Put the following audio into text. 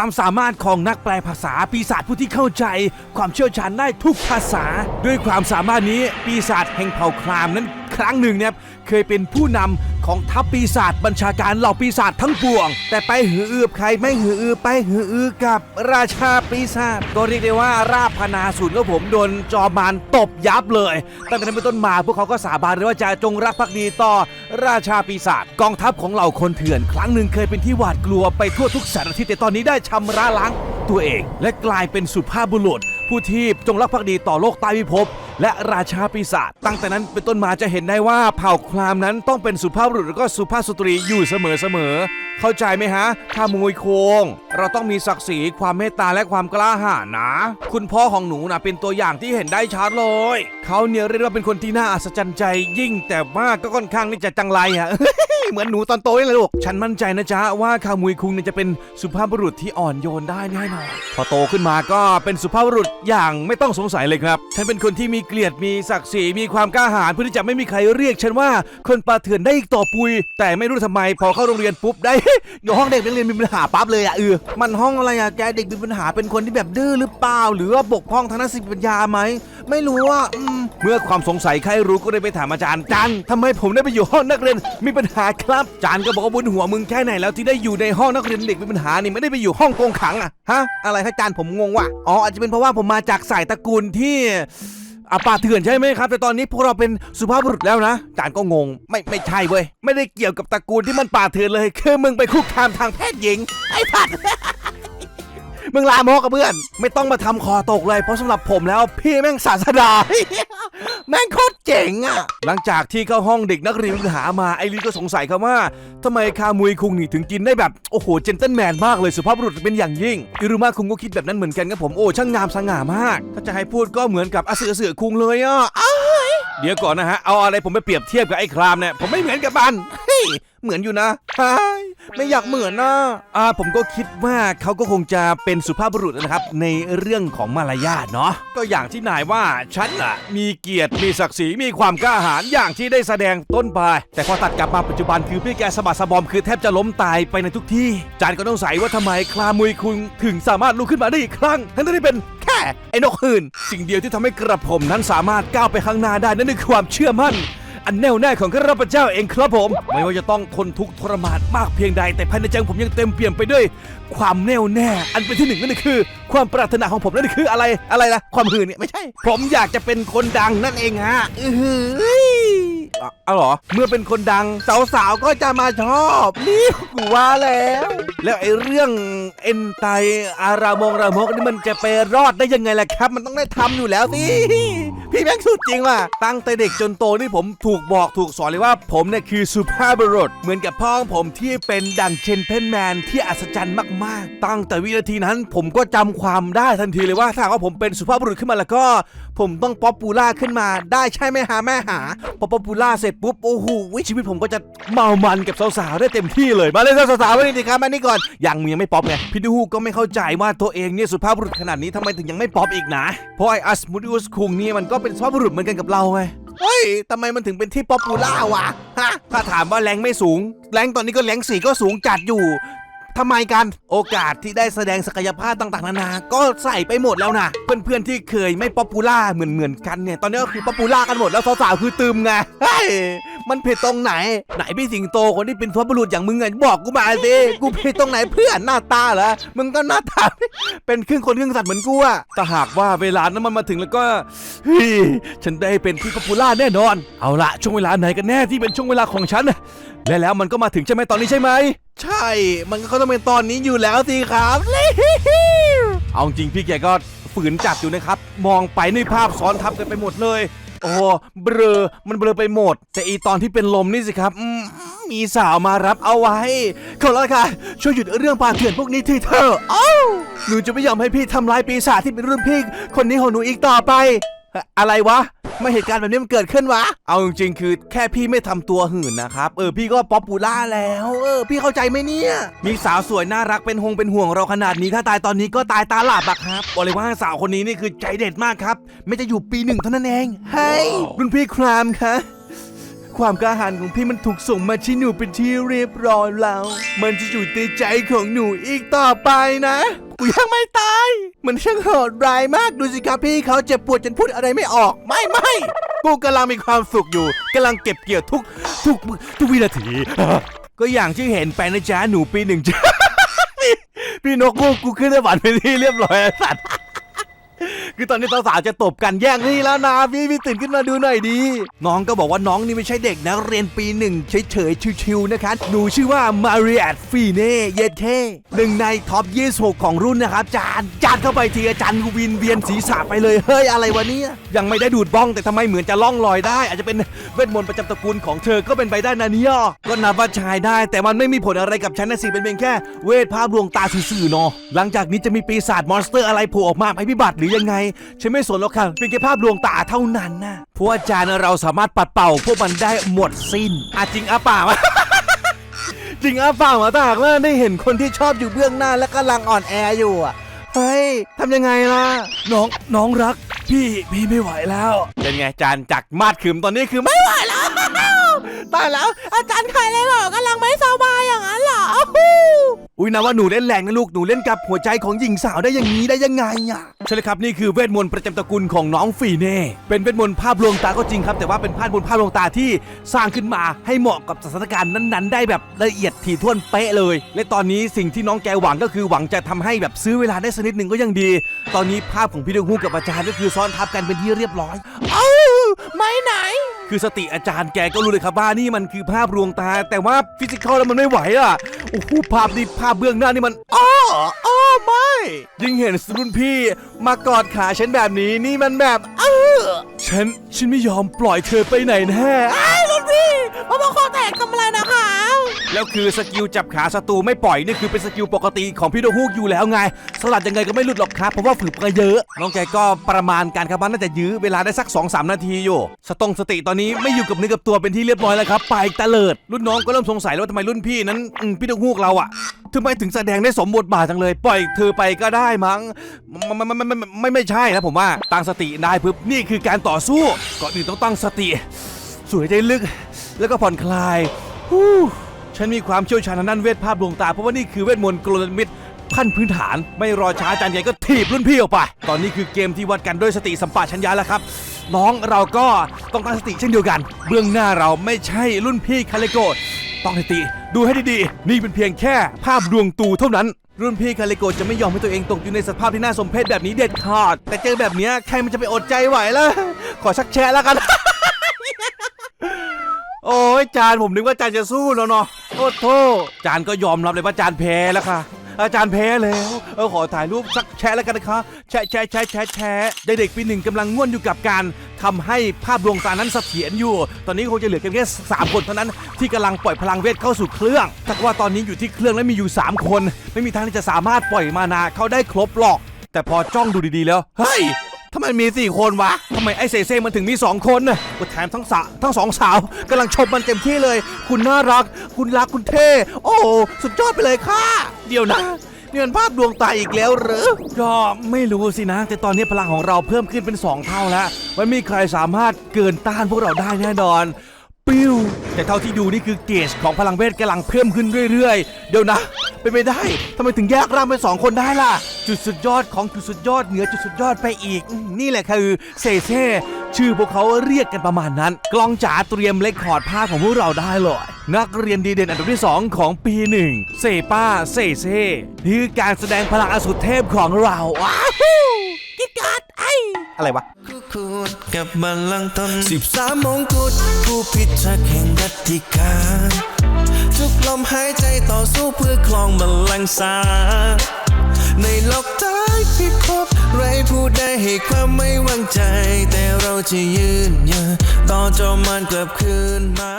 ความสามารถของนักแปลภาษาปีศาจผู้ที่เข้าใจ ความเชี่ยวชาญได้ทุกภาษา ด้วยความสามารถนี้ปีศาจแห่งเผ่าครามนั้นครั้งหนึ่งเนี่ยเคยเป็นผู้นำของทัพปีศาจบัญชาการเหล่าปีศาจทั้งปวง แต่ไปหืออือใครไม่หืออือไปหืออือกับราชาปีศาจก็เรียกได้ว่าราบพนาศูนย์ของผมโดนจอมานตบยับเลย ตั้งแต่นั้นเป็นต้นมาพวกเขาก็สาบานเลยว่าจะจงรักภักดีต่อราชาปีศาจกองทัพของเหล่าคนเถื่อน ครั้งหนึ่งเคยเป็นที่หวาดกลัวไปทั่วทุกสารทิศแต่ตอนนี้ได้ชำระล้างตัวเอง และกลายเป็นสุภาพบุรุษ ผู้ที่จงรักภักดีต่อโลกใต้พิภพ และราชาปีศาจตั้งแต่นั้นเป็นต้นมาจะเห็นได้ว่าเผ่าคลามนั้นต้องเป็นสุภาพบุรุษและก็สุภาพสตรีอยู่เสมอเสมอๆเข้าใจไหมฮะข้ามวยโคง เราต้องมีศักดิ์ศรีความเมตตาและความกล้าหาญนะ คุณพ่อของหนูนะเป็นตัวอย่างที่เห็นได้ชัดเลยเขาเนี่ยเรียกว่าเป็นคนที่น่าอัศจรรย์ใจยิ่งแต่ว่าก็ค่อนข้างที่จะจังไรฮะเหมือนหนูตอนโตนี่แหละลูก ฉันมั่นใจนะจ๊ะว่าคามุยคุงเนี่ยจะเป็นสุภาพบุรุษที่อ่อนโยนได้แน่นอน พอโตขึ้นมาก็เป็นสุภาพบุรุษอย่างไม่ต้องสงสัยเลยครับ ฉันเป็นคนที่มีเกียรติมีศักดิ์ศรีมีความกล้าหาญเพื่อที่จะไม่มีใครเรียกฉันว่าคนปลาเถื่อนได้อีกต่อปุย แต่ไม่รู้ทำไมพอเข้าโรงเรียนปุ๊บได้ อยู่ห้องเด็กนักเรียนมีปัญหาปั๊บเลยอะเออมันห้องอะไรอะแกเด็กมีปัญหาเป็นคนที่แบบดื้อหรือเปล่า หรือว่าบกพร่องทางด้านสติปัญญาไหมไม่รู้ว่าอืมเมื่อความสงสัยใครรู้ก็เลยไปถามอาจารย์จันทำไมผมได้ไปอยู่ห้องนักเรียนมีปัญหาครับจานก็บอกว่าบนหัวมึงแค่ไหนแล้วที่ได้อยู่ในห้องนักเรียนเด็กมีปัญหานี่ไม่ได้ไปอยู่ห้องกงขังอะฮะอะไรครับจานผมงงว่ะอ๋ออาจจะเป็นเพราะว่าผมมาจากสายตระกูลที่ อาป่าเถื่อนใช่ไหมครับ แต่ตอนนี้พวกเราเป็นสุภาพบุรุษแล้วนะจานก็งง ไม่ไม่ใช่เว้ยไม่ได้เกี่ยวกับตระกูลที่มันป่าเถื่อนเลย คือมึงไปคุกคามทางเพศหญิง ไอ้ผัด มึงลามกกับเพื่อน ไม่ต้องมาทำคอตกเลย เพราะสำหรับผมแล้ว พี่แม่งศาสดา แม่งโคตรเจ๋งอะ หลังจากที่เข้าห้องเด็กนักเรียนมีปัญหามาไอรีก็สงสัยครับว่าทำไมคามุยคุงนี่ถึงกินได้แบบ โอ้โหเจนเต l ลแมนมากเลยสุภาพบุรุษเป็นอย่างยิ่งอิรุมาคุงก็คิดแบบนั้นเหมือนกันครับผมโอ้ช่างงามสง่ามาก ถ้าจะให้พูดก็เหมือนกับอเสือเสือคุงเลยอะอ้ายเดี๋ยวก่อนนะฮะเอาอะไรผมไปเปรียบเทียบกับไอ้ครามเนี่ยผมไม่เหมือนกับมัน ย เหมือนอยู่นะใช่ไม่อยากเหมือนนะอ่าผมก็คิดว่าเขาก็คงจะเป็นสุภาพบุรุษนะครับ ในเรื่องของมารยาทเนาะก็อย่างที่นายว่าฉันอะมีเกียรติมีศักดิ์ศรีมีความกล้าหาญอย่างที่ได้แสดงต้นไปแต่พอตัดกลับมาปัจจุบันคือพี่แกสะบัดสะบอมคือแทบจะล้มตายไปในทุกที่ จานก็ต้องใส่ว่าทำไมคลามุยคุงถึงสามารถลุกขึ้นมาได้อีกครั้งทั้งที่เป็นแค่ไอ้นกหื่นสิ่งเดียวที่ทำให้กระผมนั้นสามารถก้าวไปข้างหน้าได้นั่นคือความเชื่อมั่น อันแน่วแน่ของข้าพเจ้าเองครับผม ไม่ว่าจะต้องทนทุกข์ทรมานมากเพียงใด แต่ภายในใจผมยังเต็มเปี่ยมไปด้วย ความแน่วแน่ อันเป็นที่หนึ่งนั่นคือ ความปรารถนาของผมนั่นคืออะไรอะไรนะความหื่นเนี่ยไม่ใช่ ผมอยากจะเป็นคนดังนั่นเองฮะอือหือเอาหรอ เมื่อเป็นคนดัง สาวๆ ก็จะมาชอบ นี่กูว่าแล้ว แล้วไอ้เรื่องเอ็นไตอารามงรามกนี่มันจะไปรอดได้ยังไงล่ะครับ มันต้องได้ทำอยู่แล้วสิ พี่แม่งสุดจริงว่ะตั้งแต่เด็กจนโตนี่ผมถูกบอกถูกสอนเลยว่าผมเนี่ยคือสุภาพบุรุษเหมือนกับพ่อของผมที่เป็นดังเชนเพนแมนที่อัศจรรย์มากๆ ตั้งแต่วินาทีนั้นผมก็จำความได้ทันทีเลยว่าถ้าว่าผมเป็นสุภาพบุรุษขึ้นมาแล้วก็ ผมต้องป๊อปปูล่าขึ้นมาได้ใช่ไหมหาแม่หาพอป๊อปปูล่าเสร็จปุ๊บโอ้โหชีวิตผมก็จะเมามันกับสาวๆได้เต็มที่เลยมาเลยสาวๆมานี่ดิครับมานี่ก่อนยังยังไม่ป๊อปไงพี่ดูก็ไม่เข้าใจว่าตัวเองเนี่ยสุภาพบุรุษขนาดนี้ทำไมถึงยังไม่ป๊อปอีกนะเพราะไออัสมูดิอุสคุงเนี่ยมันก็เป็นสุภาพบุรุษเหมือนกันกับเราไงเฮ้ยทำไมมันถึงเป็นที่ป๊อปปูล่าวะฮะถ้าถามว่าแรงไม่สูง แรงตอนนี้ก็แรงสี่ก็สูงจัดอยู่ ทำไมกัน โอกาสที่ได้แสดงศักยภาพต่างๆนานา ก็ใส่ไปหมดแล้วนะ เพื่อนๆที่เคยไม่ป๊อปปูล่าเหมือนๆกันเนี่ย ตอนนี้ก็คือป๊อปปูล่ากันหมดแล้วสาวๆคือตืมไงเฮ้ยมันผิดตรงไหน ไหนพี่สิงโตคนที่เป็นสุภาพบุรุษอย่างมึงไงบอกกูมาสิกูผิดตรงไหนเพื่อนหน้าตาเหรอมึงก็หน้าตา เป็นครึ่งคนครึ่งสัตว์เหมือนกูอะแต่หากว่าเวลานั้นมันมาถึงแล้วก็เฮ้ยฉันได้เป็นที่ป๊อปปูล่าแน่นอน เอาละช่วงเวลาไหนกันแน่ที่เป็นช่วงเวลาของฉันและแล้วมันก็มาถึงใช่ไหมตอนนี้ใช่ไหม ใช่ มันก็ต้องเป็นตอนนี้อยู่แล้วสิครับ เอาจริงพี่แกก็ฝืนจับอยู่นะครับ มองไปในภาพซ้อนทับกันไปหมดเลย โอ้เบลอ มันเบลอไปหมด แต่อีตอนที่เป็นลมนี่สิครับอืมมีสาวมารับเอาไว้ ขอร้องค่ะ ช่วยหยุดเรื่องปาเถื่อนพวกนี้ทีเถอะเอ้าหนูจะไม่ยอมให้พี่ทำลายปีศาจที่เป็นรุ่นพี่คนนี้ของหนูอีกต่อไป อะไรวะ ไม่เหตุการณ์แบบนี้มันเกิดขึ้นวะ เอาจริงๆคือแค่พี่ไม่ทำตัวหื่นนะครับ เออพี่ก็ป๊อปปูล่าแล้ว เออพี่เข้าใจไหมเนี่ย มีสาวสวยน่ารักเป็นหงเป็นห่วงเราขนาดนี้ ถ้าตายตอนนี้ก็ตายตาหลับอะครับบอกเลยว่าสาวคนนี้นี่คือใจเด็ดมากครับ ไม่จะอยู่ปีหนึ่งเท่านั้นเองเฮ้ยรุ่นพี่ครามคะความกล้าหาญของพี่มันถูกส่งมาที่หนูเป็นที่เรียบร้อยแล้ว มันจะอยู่ในใจของหนูอีกต่อไปนะ กูยังไม่ตาย มันช่างโหดร้ายมากดูสิครับพี่เขาเจ็บปวดจนพูดอะไรไม่ออก ไม่ไม่กูกำลังมีความสุขอยู่กำลังเก็บเกี่ยวทุกทุกทุกวินาที ก็อย่างที่เห็นไปนะจ๊ะหนูปีหนึ่งจ้าพี่นกกูกูขึ้นสวรรค์ไปที่เรียบร้อยแล้วสัตว์ คือตอนนี้สาวๆจะตบกันแย่งนี่แล้วนะพี่พี่ตื่นขึ้นมาดูหน่อยดี น้องก็บอกว่าน้องนี่ไม่ใช่เด็กนะ เรียนปีหนึ่งเฉยๆชิวๆนะคะหนูชื่อว่ามาริแอตฟีเน่เยเท่หนึ่งในท็อป 26 ของรุ่นนะครับจานจานเข้าไปทีอาจารย์วินเวียนศีรษะไปเลย เฮ้ยอะไรวะเนี่ยยังไม่ได้ดูดบ้องแต่ทำไมเหมือนจะล่องลอยได้ อาจจะเป็นเวทมนต์ประจำตระกูลของเธอก็เป็นไปได้นะเนี่ยก็นับว่าชายได้ แต่มันไม่มีผลอะไรกับฉันนะสิเป็นเพียงแค่ เวทภาพลวงตาสื่อๆเนาะหลังจากนี้จะมีปีศาจมอนสเตอร์อะไรโผล่ออกมาภัยพิบัติหรือยังไง ฉันไม่สนหรอกค่ะ เป็นแค่ภาพลวงตาเท่านั้นนะเพราะอาจารย์เราสามารถปัดเป่าพวกมันได้หมดสิ้นอาจริงอะเปล่าวะจริงอะเปล่าวะถ้าหากว่าได้เห็นคนที่ชอบอยู่เบื้องหน้าและกำลังอ่อนแออยู่อะเฮ้ยทำยังไงล่ะ น้องน้องรัก พี่พี่ไม่ไหวแล้ว เป็นไงอาจารย์จากมาดขืมตอนนี้คือไม่ไหวแล้ว ตายแล้ว อาจารย์ใครเลย อุ้ยนะว่าหนูเล่นแรงนะลูกหนูเล่นกับหัวใจของหญิงสาวได้อย่างนี้ได้ยังไงอะใช่เลยครับนี่คือเวทมนต์ประจำตระกูลของน้องฟีเน่เป็นเวทมนต์ภาพลวงตาก็จริงครับ แต่ว่าเป็นภาพบนภาพลวงตาที่สร้างขึ้นมาให้เหมาะกับสถานการณ์นั้นๆ ได้แบบละเอียดถี่ถ้วนเป๊ะเลย และตอนนี้สิ่งที่น้องแกหวังก็คือหวังจะทำให้แบบซื้อเวลาได้สักนิดหนึ่งก็ยังดี ตอนนี้ภาพของพี่ดวงฮูกกับอาจารย์ก็คือซ้อนทับกันเป็นที่เรียบร้อย เอ้าไม่ไหน คือสติอาจารย์แกก็รู้เลยครับว่านี่มันคือภาพลวงตา แต่ว่าฟิสิกอลแล้วมันไม่ไหวอะโอ้โหภาพนี้ภาพเบื้องหน้านี่มันอ้ออ้อไม่ยิ่งเห็นรุ่นพี่มากอดขาฉันแบบนี้นี่มันแบบเออฉันฉันไม่ยอมปล่อยเธอไปไหนแน่ไอ้รุ่นพี่มาบอกคอแตกทำอะไรนะคะ แล้วคือสกิลจับขาศัตรูไม่ปล่อยนี่คือเป็นสกิลปกติของพี่โดฮูกอยู่แล้วไงสลัดยังไงก็ไม่หลุดหรอกครับเพราะว่าฝึกมาเยอะ น้องแกก็ประมาณการครับว่าน่าจะยื้อเวลาได้สัก2-3นาทีอยู่ สตงสติตอนนี้ไม่อยู่กับเนื้อกับตัวเป็นที่เรียบร้อยแล้วครับ ไปตะเลิด รุ่นน้องก็เริ่มสงสัยแล้วว่าทำไมรุ่นพี่นั้นอืมพี่โดฮูกเราอะทำไมถึงแสดงได้สมบทบาทจังเลย ปล่อยเธอไปก็ได้มั้งไม่ไม่ไม่ไม่ไม่ไม่ใช่นะผมว่าตั้งสติได้ปุ๊บนี่คือการต่อสู้ก่อนอื่นต้องตั้งสติสูดหายใจลึก แล้วก็ผ่อนคลายฮู้ ฉันมีความเชี่ยวชาญทางด้านเวทภาพดวงตา เพราะว่านี่คือเวทมนต์กลมิตรขั้นพื้นฐาน ไม่รอช้าอาจารย์ใหญ่ก็ถีบรุ่นพี่ออกไป ตอนนี้คือเกมที่วัดกันด้วยสติสัมปชัญญะแล้วครับ น้องเราก็ต้องตั้งสติเช่นเดียวกัน เบื้องหน้าเราไม่ใช่รุ่นพี่คาเลโกต้องสติดูให้ดีๆ นี่เป็นเพียงแค่ภาพดวงตูเท่านั้น รุ่นพี่คาเลโกจะไม่ยอมให้ตัวเองตกอยู่ในสภาพที่น่าสมเพชแบบนี้เด็ดขาด แต่เจอแบบเนี้ยใครมันจะไปอดใจไหวล่ะ ขอชักแชร์แล้วกัน โอ้ยจานผมนึกว่าจานจะสู้แล้วเนาะ โอ้โทษจานก็ยอมรับเลยว่าจานแพ้แล้วค่ะ อาจารย์แพ้แล้วเออขอถ่ายรูปสักแชะแล้วกันนะคะ แชะแชะแชะแชะแชะเด็กๆปีหนึ่งกำลังง่วนอยู่กับการทำให้ภาพดวงตานั้นเสถียรอยู่ ตอนนี้คงจะเหลือกันแค่สามคนเท่านั้นที่กำลังปล่อยพลังเวทเข้าสู่เครื่องแต่ว่าตอนนี้อยู่ที่เครื่องและมีอยู่สามคน ไม่มีทางที่จะสามารถปล่อยมานาเข้าได้ครบหรอก แต่พอจ้องดูดีๆแล้ว เฮ้ย ทำไมมีสี่คนวะทำไมไอ้เซเซ่มันถึงมีสองคนน่ะก็แถมทั้งสาทั้งสองสาวกำลังชมมันเต็มที่เลย คุณน่ารัก คุณรักคุณเท่ โอ้โหสุดยอดไปเลยค่ะ เดี๋ยวนะนี่มันภาพดวงตาอีกแล้วเหรอก็ไม่รู้สินะ แต่ตอนนี้พลังของเราเพิ่มขึ้นเป็น 2 เท่าแล้วไม่มีใครสามารถเกินต้านพวกเราได้แน่นอน ปิ้ว แต่เท่าที่ดูนี่คือเกจของพลังเวทกำลังเพิ่มขึ้นเรื่อยๆ เดี๋ยวนะเป็นไปได้ทำไมถึงแยกร่างเป็นสองคนได้ล่ะ จุดสุดยอดของจุดสุดยอดเหนือจุดสุดยอดไปอีก นี่แหละคือเซเซ่ชื่อพวกเขาเรียกกันประมาณนั้น กล้องจ๋าเตรียมเลคคอร์ดภาพของพวกเราได้เลยนักเรียนดีเด่นอันดับที่ 2 ของปีหนึ่งเซป้าเซเซ่นี่คือการแสดงพลังอสุดเทพของเราว้าว ออะไรวะคู่คูดกับบัลลังก์ตนสิบสามมงกุฎผู้พิทักษ์แห่งรัตติการทุกลมหายใจต่อสู้เพื่อครองบัลลังก์สากในโลกใต้พิภพไรผู้ใดให้ความไม่วางใจ แต่เราจะยืนยันต่อจอมันกลับคืนมา